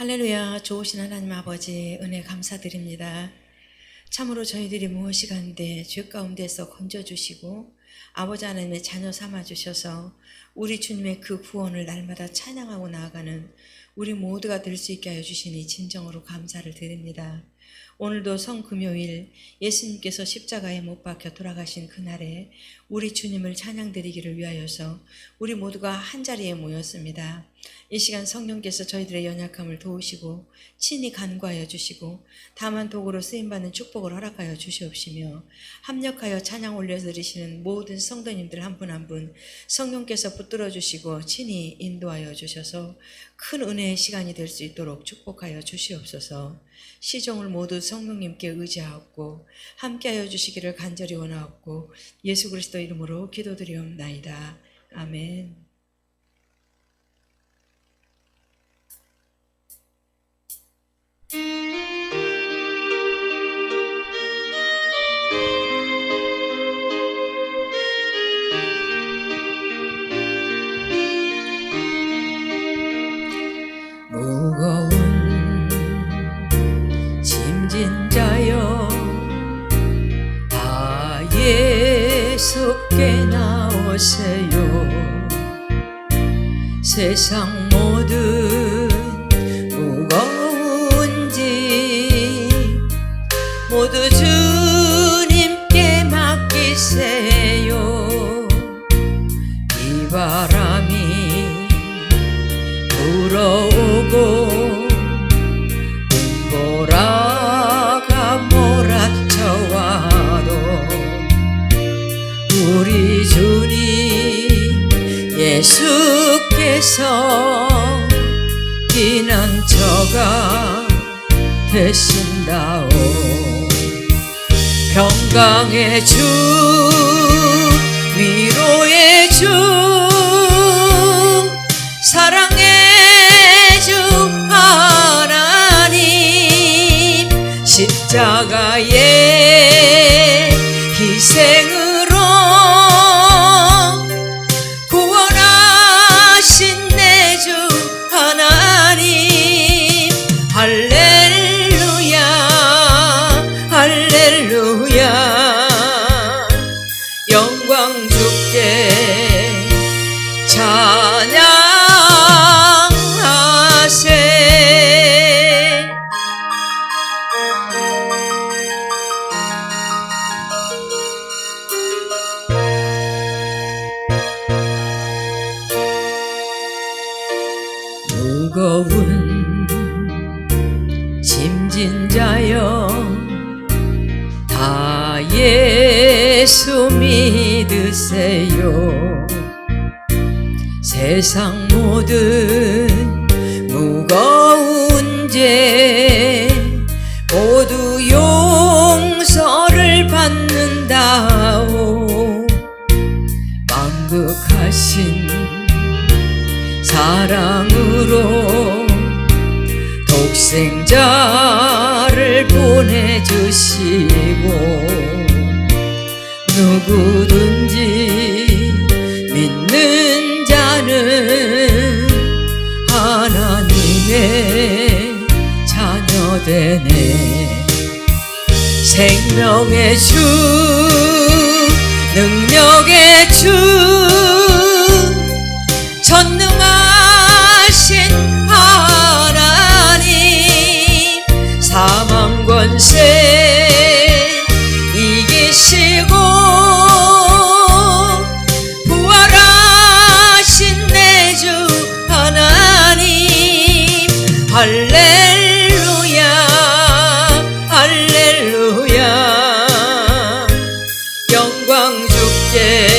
할렐루야, 좋으신 하나님 아버지, 은혜 감사드립니다. 참으로 저희들이 무엇이 간데 죄 가운데서 건져주시고 아버지 하나님의 자녀 삼아주셔서 우리 주님의 그 구원을 날마다 찬양하고 나아가는 우리 모두가 될 수 있게 하여 주시니 진정으로 감사를 드립니다. 오늘도 성금요일 예수님께서 십자가에 못 박혀 돌아가신 그날에 우리 주님을 찬양드리기를 위하여서 우리 모두가 한자리에 모였습니다. 이 시간 성령께서 저희들의 연약함을 도우시고 친히 간구하여 주시고 다만 도구로 쓰임받는 축복을 허락하여 주시옵시며 합력하여 찬양 올려드리시는 모든 성도님들 한분 한 분 성령께서 붙들어 주시고 친히 인도하여 주셔서 큰 은혜의 시간이 될 수 있도록 축복하여 주시옵소서 시종을 모두 성령님께 의지하옵고 함께하여 주시기를 간절히 원하옵고 예수 그리스도 이름으로 기도드리옵나이다. 아멘. 나오세요. 세상 예수께서 피난처가 되신다오. 평강의 주 위로의 주 사랑의 주 하나님 십자가의 희생으 자여 다 예수 믿으세요. 세상 모든 무거운 죄 모두 용서를 받는다오. 만극하신 사랑으로 독생자를 보내주시고 누구든지 믿는 자는 하나님의 자녀 되네. 생명의 주 능력의 주 영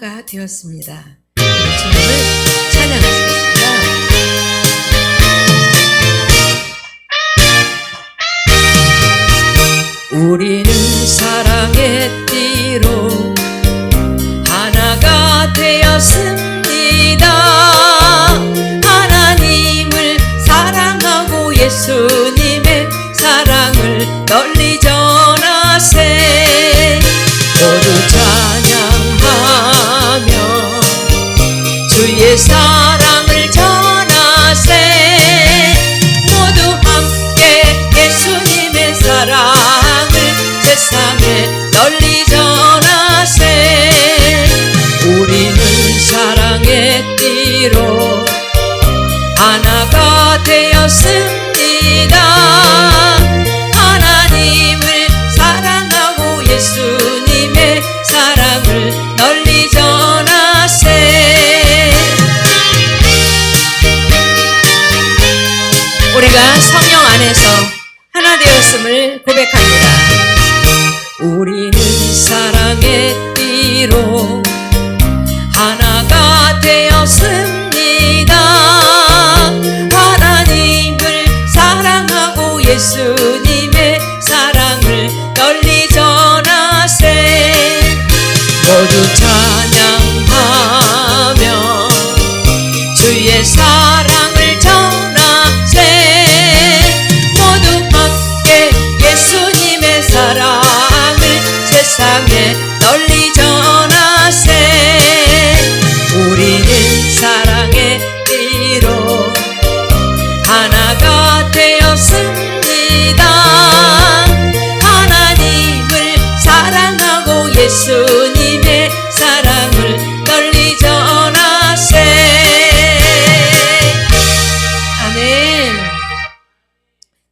하나가 되었습니다. 없습니다. 하나님을 사랑하고 예수님의 사랑을 널리 전하세. 우리가 성령 안에서 하나 되었음을 고백하 예수님의 사랑을 널리 전하세. 아멘.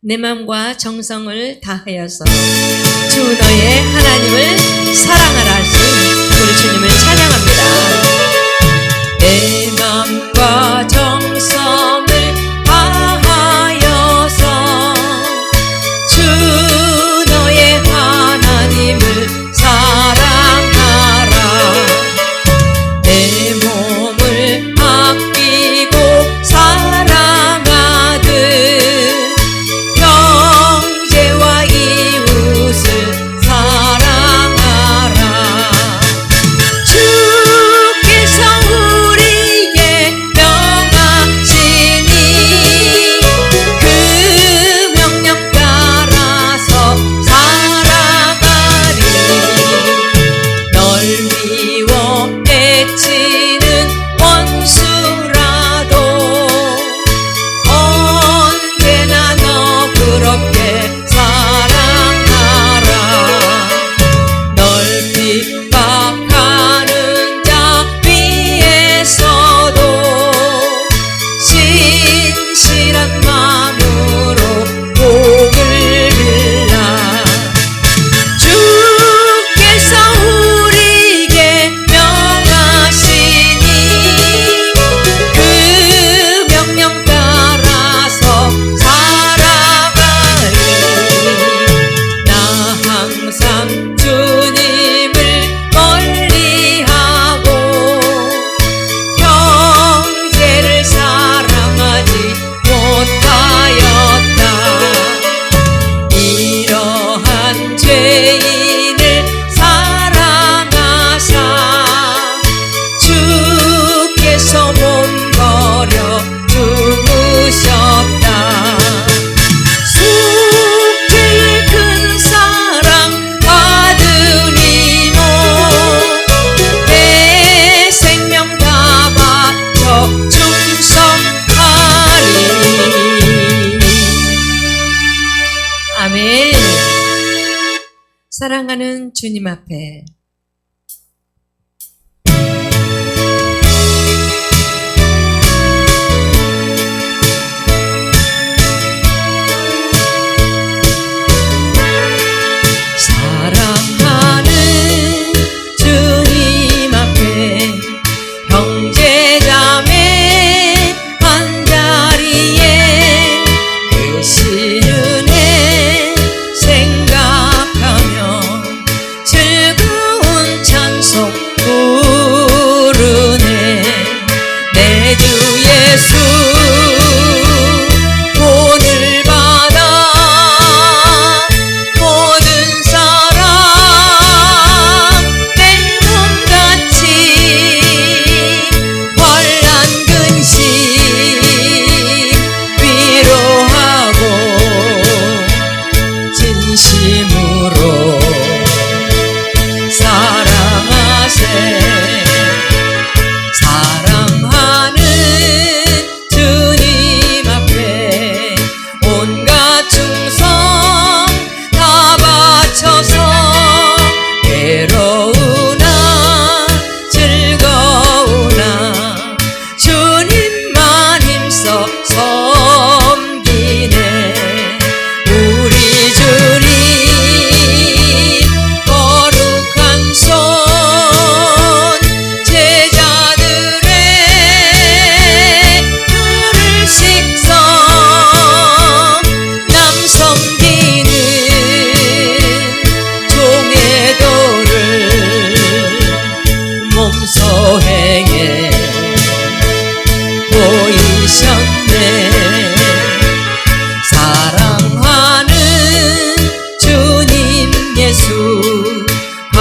내 마음과 정성을 다하여서 주 너의 하나님을 사랑하라 하신 우리 주님을 찬양합니다. 내 마음과 정성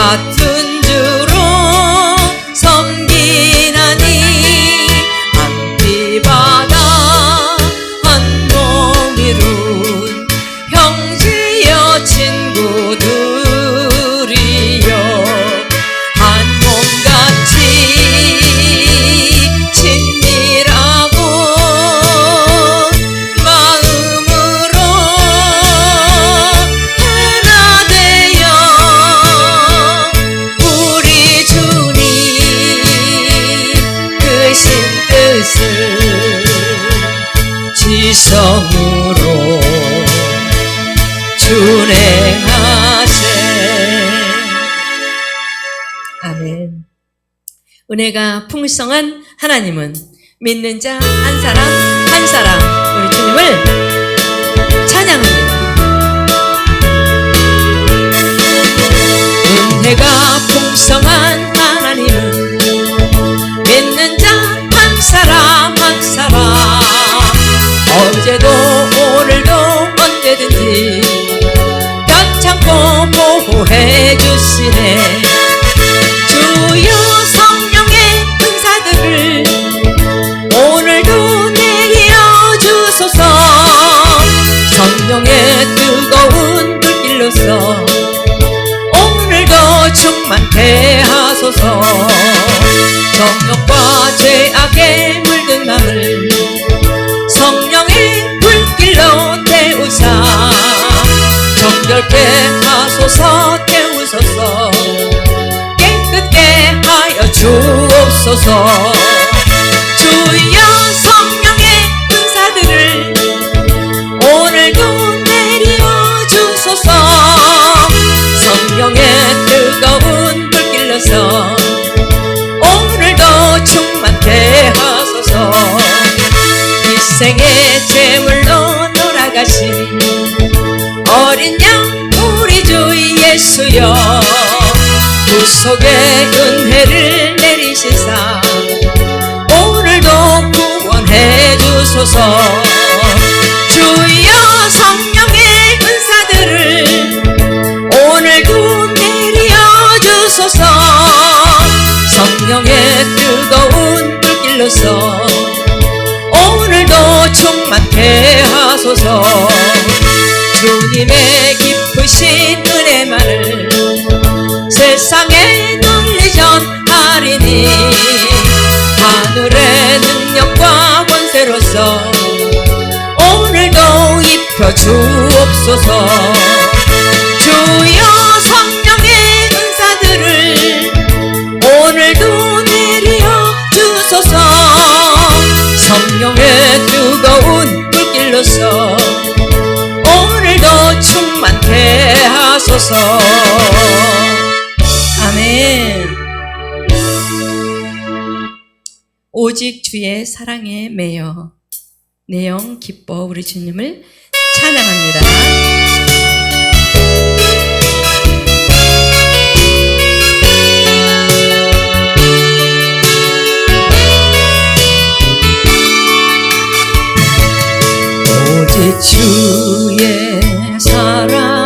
hayat 이성으로 준행하세. 아멘. 은혜가 풍성한 하나님은 믿는 자 한 사람 한 사람 우리 주님을 찬양합니다. 은혜가 풍성한 주옵소서. 주여 성령의 은사들을 오늘도 내려 주소서. 성령의 뜨거운 불길로서 오늘도 충만케 하소서. 이 생의 제물로 돌아가신 어린 양 우리 주 예수여. 구속의 은혜를 내리시사. 오늘도 구원해 주소서. 주여 성령의 은사들을 오늘도 내려 주소서. 성령의 뜨거운 불길로서 오늘도 충만케 하소서. 주님의 깊으신 은혜만을 세상에 하늘의 능력과 권세로서 오늘도 입혀 주옵소서. 주여 성령의 은사들을 오늘도 내려 주소서. 성령의 뜨거운 불길로서 오늘도 충만케 하소서 오직 주의 사랑에 매여 내영 기뻐 우리 주님을 찬양합니다. 주의 사랑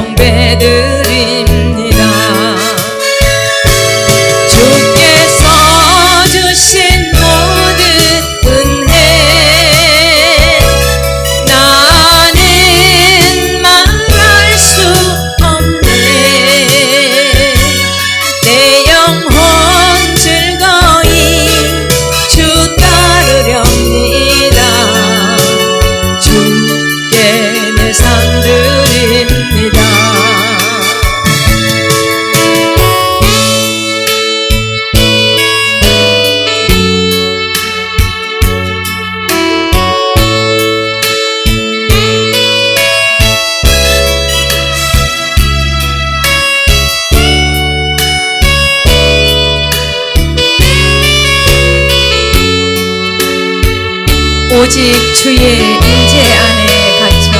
경배드 오직 주의 임재 안에 갇혀.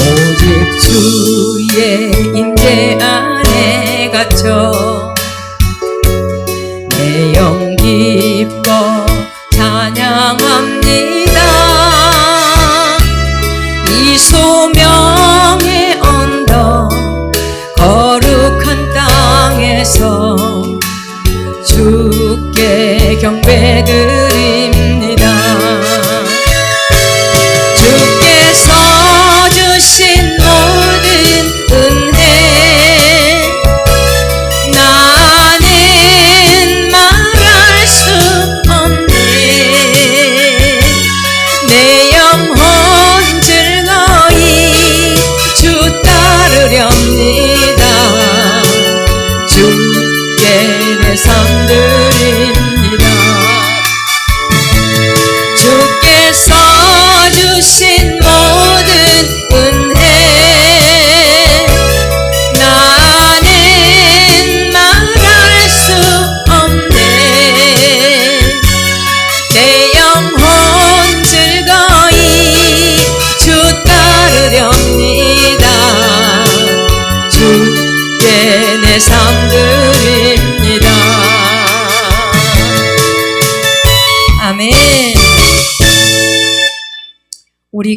오직 주의 임재 안에 갇혀. 내 영 기뻐 찬양합니다. 이 소명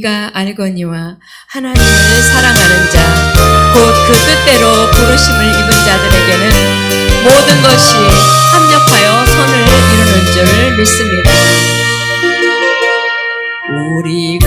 우리가 알거니와 하나님을 사랑하는 자, 곧 그 뜻대로 부르심을 입은 자들에게는 모든 것이 합력하여 선을 이루는 줄 믿습니다. 우리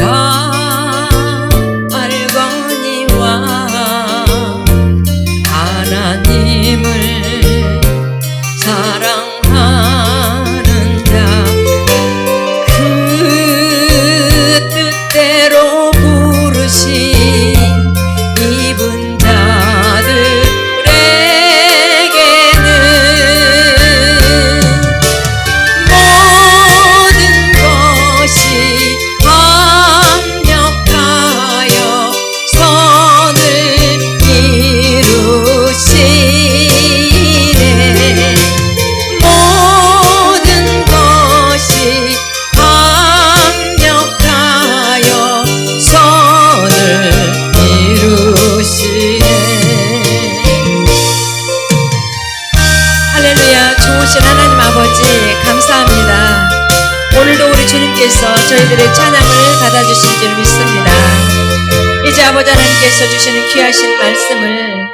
하신 말씀을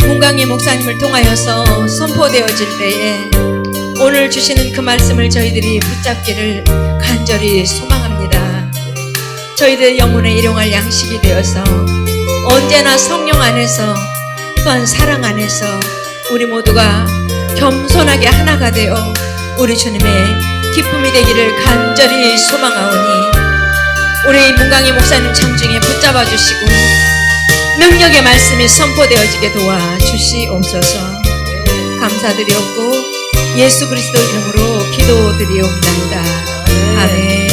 문강희 목사님을 통하여서 선포되어질 때에 오늘 주시는 그 말씀을 저희들이 붙잡기를 간절히 소망합니다. 저희들 영혼에 일용할 양식이 되어서 언제나 성령 안에서 또한 사랑 안에서 우리 모두가 겸손하게 하나가 되어 우리 주님의 기쁨이 되기를 간절히 소망하오니 우리 문강희 목사님 장중에 붙잡아 주시고 능력의 말씀이 선포되어지게 도와 주시옵소서. 감사드리옵고 예수 그리스도 이름으로 기도드리옵나이다. 아멘